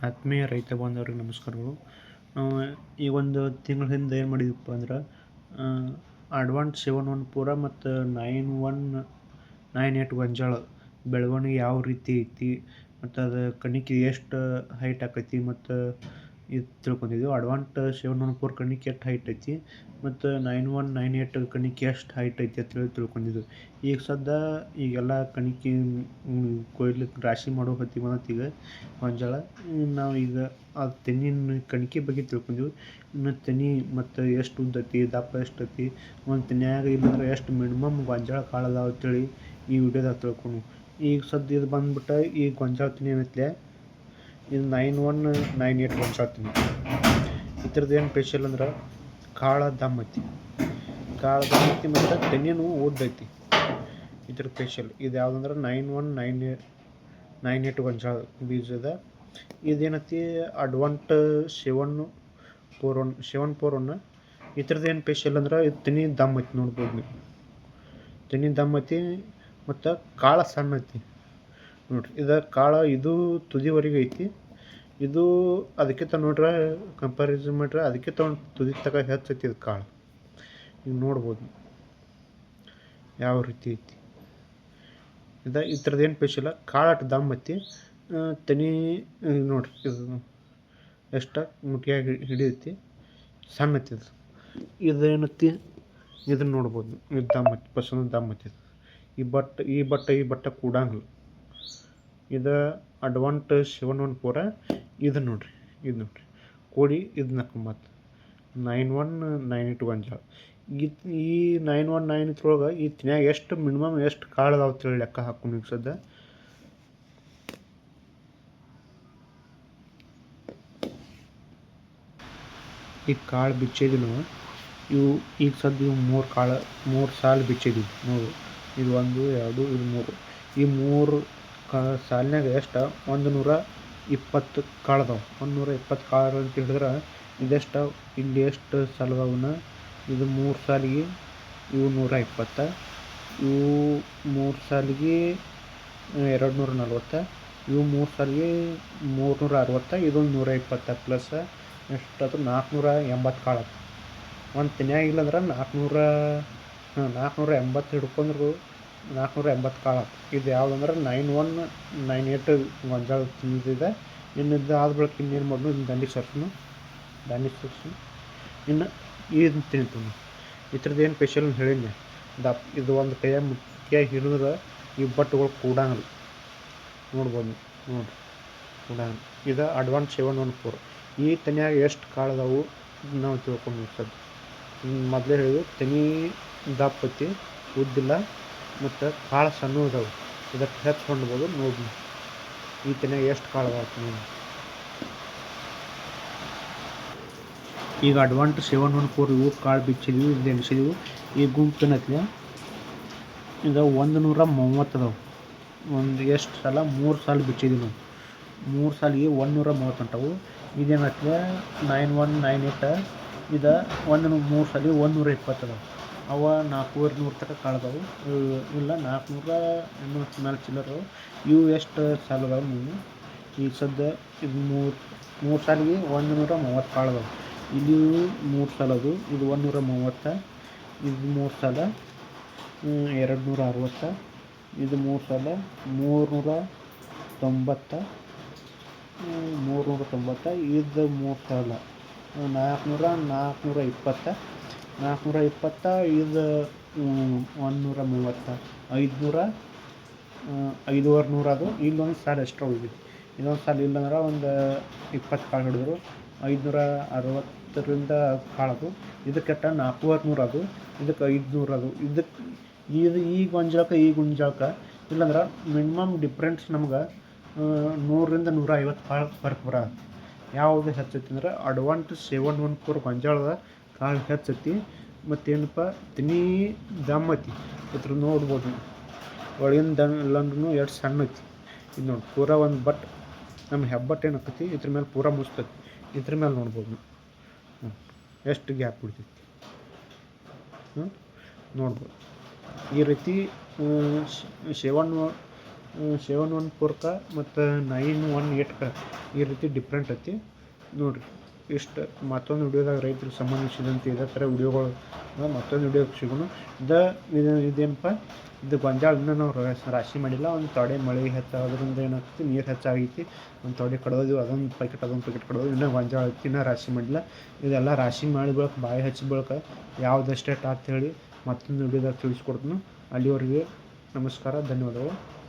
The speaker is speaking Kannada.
ಆತ್ಮೀಯ ರೈತ ಬಾಂಧವರಿಗೆ ನಮಸ್ಕಾರಗಳು ನಾವು ಈ ಒಂದು ತಿಂಗಳ ಹಿಂದೆ ಏನು ಮಾಡಿದ್ವಪ್ಪ ಅಂದ್ರೆ ಅಡ್ವಾನ್ಸ್ ಸೆವೆನ್ ಒನ್ ಪೂರ ಮತ್ತು ನೈನ್ ಒನ್ ನೈನ್ ಏಟ್ ಗೊಂಜಾಳ ಬೆಳವಣಿಗೆ ಯಾವ ರೀತಿ ಐತಿ, ಮತ್ತು ಅದು ಕಣಿಕೆ ಎಷ್ಟು ಹೈಟ್ ಆಕೈತಿ, ಮತ್ತು ಇದು ತಿಳ್ಕೊಂಡಿದ್ವಿ. ಅಡ್ವಾಂಟ್ ಸೆವೆನ್ ಒನ್ ಫೋರ್ ಕಣಿಕೆ ಎಷ್ಟು ಹೈಟ್ ಐತಿ ಮತ್ತು ನೈನ್ ಒನ್ ನೈನ್ ಏಟ್ ಕಣಿಕೆ ಎಷ್ಟು ಹೈಟ್ ಐತಿ ಅಂತೇಳಿ ತಿಳ್ಕೊಂಡಿದ್ದು ಈಗ ಸದ್ಯ ಈಗೆಲ್ಲ ಕಣಿಕೆ ಕೊಯ್ಲಿಕ್ಕೆ ರಾಶಿ ಮಾಡೋ ಹೊತ್ತಿಗೆ ಬಂದತ್ತೀಗ ಈಗ ನಾವು ಈಗ ಆ ತೆನಿನ ಕಣಿಕೆ ಬಗ್ಗೆ ತಿಳ್ಕೊಂಡೆವು ಇನ್ನು ತೆನಿ ಮತ್ತು ಎಷ್ಟು ಉದ್ದತಿ ದಪ್ಪ ಎಷ್ಟು ಐತಿ, ಒಂದು ತೆನ್ಯಾಗ ಇಲ್ಲಂದ್ರೆ ಎಷ್ಟು ಮಿನಿಮಮ್ ಗೊಂಜಾಳ ಕಾಳು ಅದಾವ ಅಂತೇಳಿ ಈ ವಿಡಿಯೋದಾಗ ತಿಳ್ಕೊಂಡು ಈಗ ಸದ್ಯ ಇದು ಬಂದ್ಬಿಟ್ಟು ಈ ಗೊಂಜಾಳ ತಿನಿ ಏನೈತ್ಲೆ? ಇದು ನೈನ್ ಒನ್ ನೈನ್ ಏಟ್ ಗೊಂಜಾಳ ತೆನೆ. ಇದ್ರದ್ದು ಏನು ಸ್ಪೆಷಲ್ ಅಂದ್ರೆ ಕಾಳ ದಮ್ ಐತಿ ಕಾಳ ದಮ್ಮತಿ ಮತ್ತು ತೆನೆನೂ ಐತಿ ಇದ್ರ ಸ್ಪೆಷಲ್ ಇದು ಯಾವುದಂದ್ರೆ nine one nine nine eight ಗೊಂಜಾಳ ಬೀಜದ ಇದೇನತಿ Advanta seven four one seven four one ಇದ್ರದ್ದು ಏನು ಸ್ಪೆಷಲ್ ಅಂದ್ರೆ ಇದು ತೆನೆ ದಮ್ ಐತಿ ನೋಡ್ಬೋದು ನೀವು. ತೆನೆ ದಮ್ ಐತಿ ಮತ್ತು ಕಾಳ ಸಣ್ಣ ಐತಿ ನೋಡ್ರಿ, ಇದು ಕಾಳ ಇದು ತುದಿವರೆಗೆ ಐತಿ ಇದು ಅದಕ್ಕಿಂತ ನೋಡ್ರೆ ಕಂಪ್ಯಾರಿಸನ್ ಮಾಡ್ರೆ, ಅದಕ್ಕೆ ಒಂದು ತುದಿ ತಗ ಹೆಚ್ಚೈತಿ ಇದು ಕಾಳು. ಈಗ ನೋಡ್ಬೋದು. ಯಾವ ರೀತಿ ಐತಿ. ಇದ ಈ ಥರದ್ದು ಏನು ಪೇಶಿಲ್ಲ ಕಾಳು ಅಷ್ಟು ದಮ್ ಐತಿ. ತೆನೆ ನೋಡ್ರಿ, ಇದು ಎಷ್ಟು ಮುಟ್ಟಿಯಾಗಿ ಹಿಡಿಯೈತಿ. ಸಣ್ಣ ಐತಿ ಇದು. ಇದೇನೈತಿ ಇದನ್ನ ನೋಡ್ಬೋದು. ಇದು ದಮ್ ಐತಿ ಪಸಂದ ದಮ್ ಐತಿ ಈ ಬಟ್ಟೆ, ಈ ಬಟ್ಟ ಈ ಬಟ್ಟ ಕೂಡಂಗಿಲ್ಲ. ಇದು ಅಡ್ವಾಂಟೇಜ್ ಸೆವೆನ್ ಒನ್ ಫೋರ ಇದು ನೋಡ್ರಿ ಇದು ನೋಡ್ರಿ. ಕೋಡಿ ಇದು ನಕ್ಕೊಂಬತ್ತು nine one, nine eight one ಜಾಳ ಈ ನೈನ್ ಒನ್, ನೈನ್ ಇದ್ರೊಳಗೆ ಈ ತಿನ್ಯಾಗ ಎಷ್ಟು ಮಿನಿಮಮ್ ಎಷ್ಟು ಕಾಳು ಅದಾವ ಅಂತೇಳಿ ಲೆಕ್ಕ ಹಾಕೊಂಡು ಸದ್ಯ ಈ ಕಾಳು ಬಿಚ್ಚಿದ್ವಿ ನಾವು ಇವು ಈಗ ಸದ್ಯ ಇವು ಮೂರು ಕಾಳು, ಮೂರು ಸಾಲು ಬಿಚ್ಚಿದ್ವಿ ಮೂರು ಇದು ಒಂದು, ಎರಡು, ಇದು ಮೂರು. ಈ ಮೂರು ಕಾ ಸಾಲಿನಾಗ ಎಷ್ಟು? ಒಂದು ನೂರ ಇಪ್ಪತ್ತು ಕಾಳು ಒಂದುನೂರ ಒಂದು ನೂರ ಇಪ್ಪತ್ತು ಕಾಳು ಅಂತ ಹಿಡಿದ್ರೆ ಇದೆಷ್ಟು? ಇಲ್ಲಿ ಎಷ್ಟು ಸಾಲದವನ್ನ ಇದು ಮೂರು ಸಾಲಿಗೆ ಇವು ನೂರ ಇಪ್ಪತ್ತು. ಇವು ಮೂರು ಸಾಲಿಗೆ ಎರಡು ನೂರ ನಲ್ವತ್ತು. ಇವು ಮೂರು ಸಾಲಿಗೆ ಮೂರುನೂರ ಅರವತ್ತು. ಇದೊಂದು ನೂರ ಇಪ್ಪತ್ತು ಪ್ಲಸ್ ಎಷ್ಟಾಯ್ತು ನಾಲ್ಕುನೂರ ಎಂಬತ್ತು ಕಾಳು ಒಂದು ತೆನ್ಯಾಗ ಇಲ್ಲಂದ್ರೆ ನಾಲ್ಕುನೂರ ನಾಲ್ಕುನೂರ ಎಂಬತ್ತು ಹಿಡ್ಕೊಂಡ್ರು ನಾಲ್ಕುನೂರ ಎಂಬತ್ತು ಕಾಳು. ಇದು ಯಾವುದಂದ್ರೆ ನೈನ್ ಒನ್, ನೈನ್ ಏಟ್ ಗೊಂಜಾಳ ತಿಂದಿದೆ. ಇನ್ನು ಇದು ಆದ ಬಳಿಕ ಇನ್ನೇನು ಮಾಡೋದು ಇನ್ನು ದಂಡಿಗೆ ಸರ್ಸನು. ದಂಡಿಗೆ ಸರ್ಸು ಇನ್ನು ಇದನ್ನ ತಿಂತೀನಿ ಈ ಥರದ್ದು ಏನು ಸ್ಪೆಷಲ್ ಅಂತ ಹೇಳಿದ್ದೆ ದಪ್, ಇದು ಒಂದು ಕೈಯ ಮುಖ್ಯ ಹಿಡಿದ್ರೆ ಈ ಬಟ್ಟುಗಳು ಕೂಡಂಗಿಲ್ಲ ನೋಡ್ಬೋದು ನೋಡಿರಿ. ಕೂಡಂಗಿಲ್ಲ ಇದು ಅಡ್ವಾನ್ಸ್ ಸೆವೆನ್ ಒನ್ ಫೋರ್ ಈ ತನಿಯಾಗ ಎಷ್ಟು ಕಾಳದವು ನಾವು ತಿಳ್ಕೊಂಡು ಮೊದಲೇ ಹೇಳಿದ್ರು ತನಿ ದಪ್ಪತಿ ಉದ್ದಿಲ್ಲ ಮತ್ತು ಕಾಳು ಸಣ್ಣ ಇದಾವೆ ಇದಕ್ಕೆ ಹೆಚ್ಚು ಹೊಂಡ್ಬೋದು ನೋಡಿ ಈ ತೆನ್ಯಾಗ ಎಷ್ಟು ಕಾಳು ನೋಡಿ ಈಗ ಅಡ್ವಾಂಟ್ ಸೆವೆನ್ ಒನ್ ಫೋರ್ ಇವು ಕಾಳು ಬಿಚ್ಚಿದ್ವಿ ಇದು ಎಣಿಸಿದ್ವಿ. ಈ ಗುಂಪು ಏನೈತಿ ಈಗ ಒಂದು ನೂರ ಮೂವತ್ತು ಅದಾವೆ. ಒಂದು ಎಷ್ಟು ಸಲ? ಮೂರು ಸಲ ಬಿಚ್ಚಿದ್ವಿ ನಾವು. ಮೂರು ಸಾಲಿಗೆ ಒಂದು ನೂರ ಮೂವತ್ತು ಹೊಂಟವು ಇದೇನೈತಿ ನೈನ್ ಒನ್ ನೈನ್ ಏಟ್ ಇದು ಒಂದು ಮೂರು ನೂರ ಇಪ್ಪತ್ತು ಅದಾವೆ. ಅವ ನಾಲ್ಕೂವರೆ ನೂರು ತನಕ ಕಾಳದಾವು. ಇಲ್ಲ, ನಾಲ್ಕುನೂರ ಎಂಬತ್ತು ಮೇಲೆ ಅವು. ಇವು ಎಷ್ಟು ಸಾಲ ಅದಾವೆ ನೀವು ಈಗ ಸದ್ಯ ಇದು ಮೂರು ಮೂರು ಸಾಲಿಗೆ ಒಂದು ನೂರ ಮೂವತ್ತು ಕಾಳು ಅದಾವೆ ಇಲ್ಲಿ ಮೂರು ಸಾಲ ಅದು ಇದು ಒಂದು ನೂರ ಮೂವತ್ತು, ಇದು ಮೂರು ಸಾಲ ಎರಡು ನೂರ ಅರವತ್ತು, ಇದು ಮೂರು ಸಾಲ, ಮೂರುನೂರ ತೊಂಬತ್ತ ಮೂರುನೂರ ತೊಂಬತ್ತ, ಇದು ಮೂರು ಸಾಲ, ನಾಲ್ಕುನೂರ ನಾಲ್ಕುನೂರ ಇಪ್ಪತ್ತು ನಾಲ್ಕುನೂರ ಇಪ್ಪತ್ತ ಐದು ಒಂದು ನೂರ ಮೂವತ್ತು ಐದುನೂರ ಐದುವರೆ ನೂರ ಅದು ಇಲ್ಲೊಂದು ಸಾಲ ಎಕ್ಸ್ಟ್ರಾ ಉಳಿದಿದೆ. ಇನ್ನೊಂದು ಸಾಲ ಇಲ್ಲಂದ್ರೆ ಒಂದು ಇಪ್ಪತ್ತು ಕಾಳು ಹಿಡಿದ್ರು, ಐದುನೂರ ಅರವತ್ತರಿಂದ ಕಾಳದು, ಇದಕ್ಕೆಟ್ಟ ನಾಲ್ಕೂವರೆ ನೂರು ಅದು ಇದಕ್ಕೆ ಐದುನೂರು ಅದು ಇದಕ್ಕೆ ಇದು ಈ ಗೊಂಜಾಳಕ್ಕೆ ಈ ಗೊಂಜಾಳಕ್ಕೆ, ಇಲ್ಲಂದ್ರೆ ಮಿನಿಮಮ್ ಡಿಫ್ರೆನ್ಸ್ ನಮ್ಗೆ ನೂರರಿಂದ ನೂರ ಐವತ್ತು ಕಾಳು ಫರ್ಕ್ ಬರ ಯಾವುದು ಹೆಚ್ಚೈತಿ ಅಂದ್ರೆ ಅಡ್ವಾಂಟ್ ಸೆವೆನ್ ಒನ್ ಫೋರ್ ಗೊಂಜಾಳದ ಕಾಳು ಹೆಚ್ಚತಿ ಮತ್ತೇನಪ್ಪ? ತನಿ ದಮ್ಮತಿ ಇದ್ರ ನೋಡ್ಬೋದು ಒಳಗಿನ ದಮ್ ಎಲ್ಲಂದ್ರೂ ಎರಡು ಸಣ್ಣ ಐತಿ ಇದು ನೋಡಿ, ಪೂರ ಒಂದು ಬಟ್ ನಮ್ಮ ಹೆಬ್ಬಟ್ಟು ಏನು ಆಕೈತಿ ಇದ್ರ ಮೇಲೆ ಪೂರ ಮುಚ್ತತಿ ಇದ್ರ ಮೇಲೆ ನೋಡ್ಬೋದು ಎಷ್ಟು ಗ್ಯಾಪ್ ಬಿಡ್ತೈತಿ ಹ್ಞೂ ನೋಡ್ಬೋದು. ಈ ರೀತಿ ಸೆವೆನ್ ಸೆವೆನ್ ಒನ್ ಪೂರ್ಕ ಮತ್ತು ನೈನ್ ಒನ್ ಏಟ್ಕ ಈ ರೀತಿ ಡಿಫ್ರೆಂಟ್ ಐತಿ. ನೋಡಿರಿ. ಇಷ್ಟು. ಮತ್ತೊಂದು ವಿಡಿಯೋದಾಗ ರೈತರಿಗೆ ಸಂಬಂಧಿಸಿದಂತೆ ಇದೇ ಥರ ವಿಡಿಯೋಗಳು ಮತ್ತೊಂದು ವಿಡಿಯೋ ಸಿಗೋಣ. ದ ಇದು ಇದೇನಪ್ಪ? ಇದು ಗೊಂಜಾಳ ಇನ್ನೂ ನಾವು ರಾಶಿ ಮಾಡಿಲ್ಲ. ಒಂದು ತೊಡೆ ಮಳೆ ಹೆಚ್ಚಾಗೋದ್ರಿಂದ ಏನಾಗ್ತೈತಿ? ನೀರು ಹೆಚ್ಚಾಗೈತಿ ಒಂದು ತೊಡೆ ಕಡೋದು ಅದೊಂದು ಪ್ಯಾಕೆಟ್ ಅದೊಂದು ಪ್ಯಾಕೆಟ್ ಕಡೋದು ಇನ್ನೂ ಗೊಂಜಾಳ ಇನ್ನೂ ರಾಶಿ ಮಾಡಿಲ್ಲ. ಇದೆಲ್ಲ ರಾಶಿ ಮಾಡಿ ಬಳಕ, ಬಾಯಿ ಹಚ್ಚಿ ಬಳಕ ಯಾವ್ದು ಟಾತ್ ಹೇಳಿ ಮತ್ತೊಂದು ವಿಡಿಯೋದಾಗ ತಿಳಿಸ್ಕೊಡ್ತೀನಿ. ಅಲ್ಲಿವರೆಗೆ ನಮಸ್ಕಾರ, ಧನ್ಯವಾದಗಳು.